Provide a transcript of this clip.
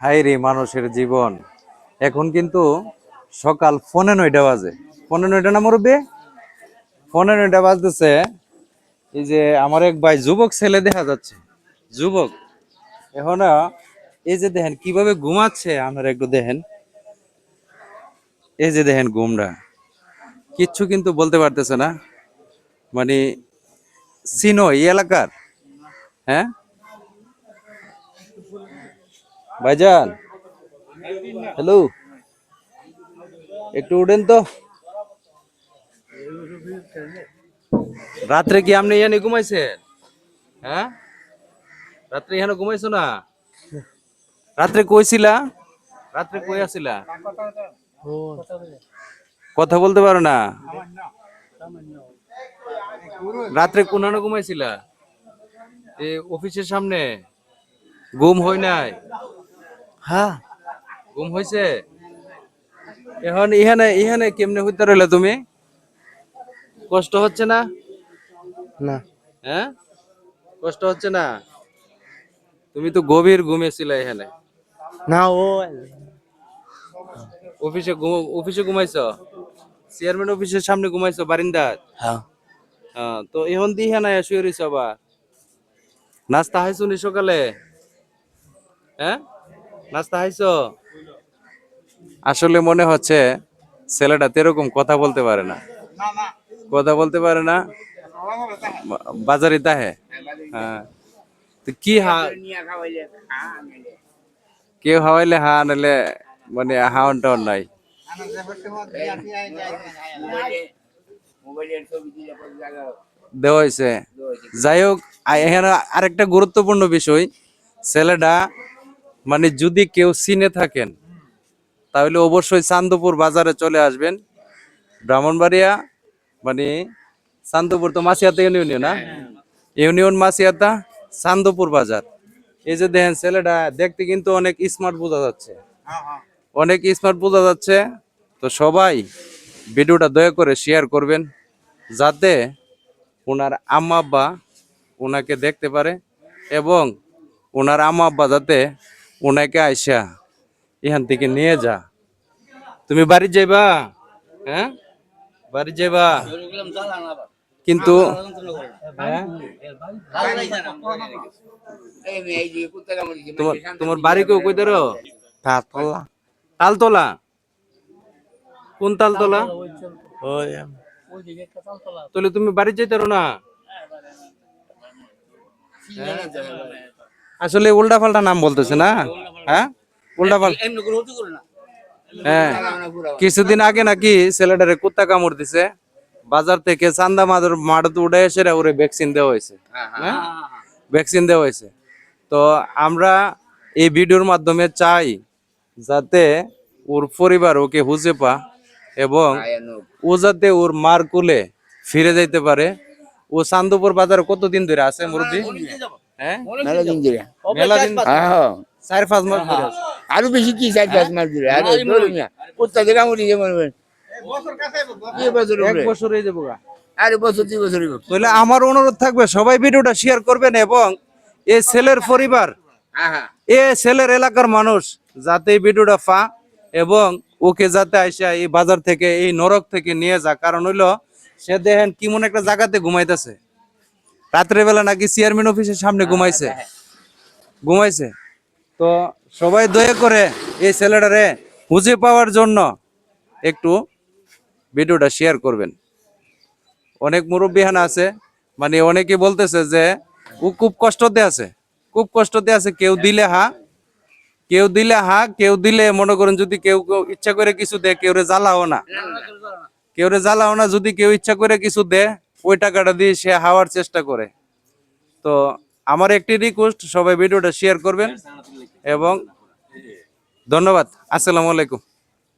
High রে মানুষের জীবন। এখন কিন্তু সকাল পনেরো নয়টা বাজে। পনেরো নয়টা না মুরব্বী? পনেরো নয়টা বাজতেছে। এই যে আমার এক ভাই যুবক ছেলে দেখা যাচ্ছে। যুবক। এখন, এই যে দেখেন কীভাবে ঘুমাচ্ছে, আপনারা একটু দেখেন। এই যে দেখেন ঘুমরা কিচ্ছু কিন্তু বলতে পারতেছে না। মানে চিনো এই এলাকার। হ্যাঁ? ভাইজান হ্যালো একটু উঠেন তো। রাত্রে কি আপনি এখানে ঘুমাইছেন? হ্যাঁ? রাত্রে এখানে ঘুমাইছো না? রাত্রে কইছিলা রাত্রে কই আছিলা কথা বলতে পারো না? রাত্রে কোনানো ঘুমাইছিলা? অফিসের সামনে? ঘুম হয় নাই? হ্যাঁ। ঘুম হয়েছে এখন ইহানে ইহানে কেমনে হইতে রইলে তুমি? কষ্ট হচ্ছে না? না। হ্যাঁ? কষ্ট হচ্ছে না? তুমি তো গভীর ঘুমিয়েছিলে এখানে। না ও অফিসে অফিসে ঘুমাইছো? চেয়ারম্যান অফিসের সামনে ঘুমাইছো বারিন্দাত হ্যাঁ। হ্যাঁ, তো এখন দিয়ে নাই শুয়ে রইছো আবার? নাস্তা নি সকালে? হ্যাঁ? নাস্তা খাইছো? আসলে মনে হচ্ছে ছেলেটা তেরকম কথা বলতে পারে না। কথা বলতে পারে না? বাজারে তাহে হ্যাঁ। কি কেউ হাওয়াইলে হা নালে মানে হাওয়ান টাওয়ান নাই। দেওয়া হয়েছে। যাই হোক এখানে আরেকটা গুরুত্বপূর্ণ বিষয়, ছেলেটা মানে যদি কেউ চিনে থাকেন, তাহলে অবশ্যই চান্দপুর বাজারে চলে আসবেন। ব্রাহ্মণবাড়িয়া মানে চান্দপুর তো মাসিয়াতা ইউনিয়ন না? ইউনিয়ন মাসিয়াতা, চান্দপুর বাজার। এই যে দেখেন ছেলেটা, দেখতে কিন্তু অনেক স্মার্ট বোঝা যাচ্ছে। অনেক স্মার্ট বোঝা যাচ্ছে। তো সবাই ভিডিওটা দয়া করে শেয়ার করবেন, যাতে ওনার আম্মা আব্বা ওনাকে দেখতে পারে এবং ওনার আম্মা আব্বা যাতে ওনাকে আইসা এখান থেকে নিয়ে যা। তুমি বাড়ি যাইবা? হ্যাঁ? বাড়ি যাইবা? কিন্তু হ্যাঁ? তোমার বাড়ি কেউ কই দেরো তাতলা তালতলা? কোন তালতলা? তাহলে তুমি বাড়ি যাইতারো না। আসলে উল্টা পাল্টা নাম বলতেছে না? হ্যাঁ? উল্টা পাল্টা হ্যাঁ। কিছুদিন আগে নাকি ছেলেটারে কুত্তা কামড় দিছে। বাজার থেকে চান্দা মাদুর মাঠে উঠে এসে ওরে ভ্যাকসিন দেওয়া হয়েছে। হ্যাঁ ভ্যাকসিন দেওয়া হয়েছে। তো আমরা এই ভিডিওর মাধ্যমে চাই যাতে ওর পরিবার ওকে খুঁজে পা এবং ও যাতে ওর মার কুলে ফিরে যাইতে পারে। ও চান্দপুর বাজারে কতদিন ধরে আছে মুরব্বী? হ্যাঁ মেলা দিন ধরে মেলা দিন হ্যাঁ চার পাঁচ মাস। ধরে। আরও বেশি কি চার পাঁচ মাস ধরে? আরে ধরুন না। কুত্তা দেখা মরি যেমন কি এক বছর হয়ে যাব আরে বছর দুই বছর তাহলে আমার অনুরোধ থাকবে সবাই ভিডিওটা শেয়ার করবেন এবং এই ছেলের পরিবার হ্যাঁ হ্যাঁ এ ছেলের এলাকার মানুষ যাতে এই ভিডিওটা পা এবং ওকে যাতে আইসা এই বাজার থেকে এই নরক থেকে নিয়ে যা কারণ হইল সে দেখেন কিমন একটা জায়গাতে ঘুমাইতেছে। রাত্রে বেলা নাকি চেয়ারম্যান অফিসের সামনে ঘুমাইছে? ঘুমাইছে? তো সবাই দয়া করে এই ছেলেটারে খুঁজে পাওয়ার জন্য একটু ভিডিওটা শেয়ার করবেন। অনেক মুরব্বিহান আছে মানে অনেকে বলতেছে যে ও খুব কষ্টতে আছে খুব কষ্টতে আছে কেউ দিলে হা কেউ দিলে হা কেউ দিলে মনে করেন যদি কেউ কেউ ইচ্ছা করে কিছু দে কেউ রে জ্বালাও না। কেউ রে জ্বালাও না যদি কেউ ইচ্ছা করে কিছু দে ওই টাকাটা দিয়ে সে হাওয়ার চেষ্টা করে। তো আমার একটি রিকোয়েস্ট সবাই ভিডিওটা শেয়ার করবেন এবং ধন্যবাদ। আসসালামু আলাইকুম।